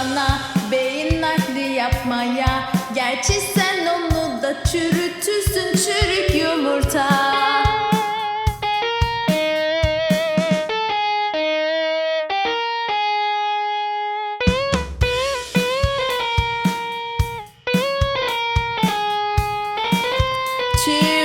sana beyin nakli yapmaya Gerçi sen onu da çürütürsün çürük yumurta Cheers.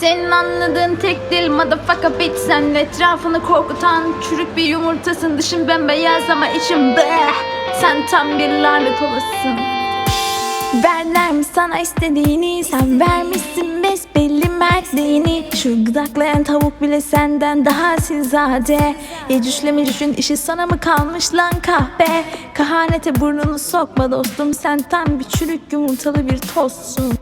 Senin anladığın tek dil motherfucker bitch. Sen etrafını korkutan çürük bir yumurtasın. Dışın bembeyaz ama için bleh Sen tam bir lanet olasın. Verler mi sana istediğini? Sen vermişsin besbelli mertliğini Şu gıdaklayan tavuk bile senden daha asilzade Yecüşle mecüşün işi sana mı kalmış lan kahpe? Kahanete burnunu sokma dostum. Sen tam bir çürük yumurtalı bir tostsun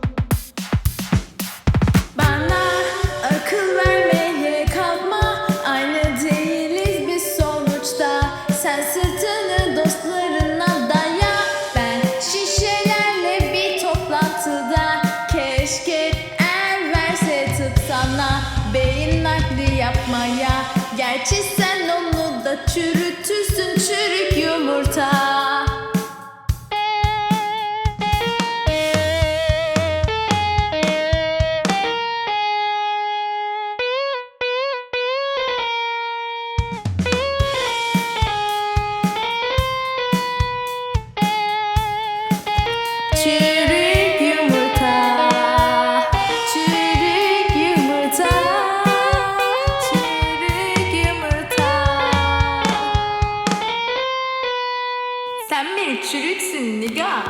yapmaya. Gerçi sen onu da çürütürsün çürük yumurta Sen bir çürüksün niga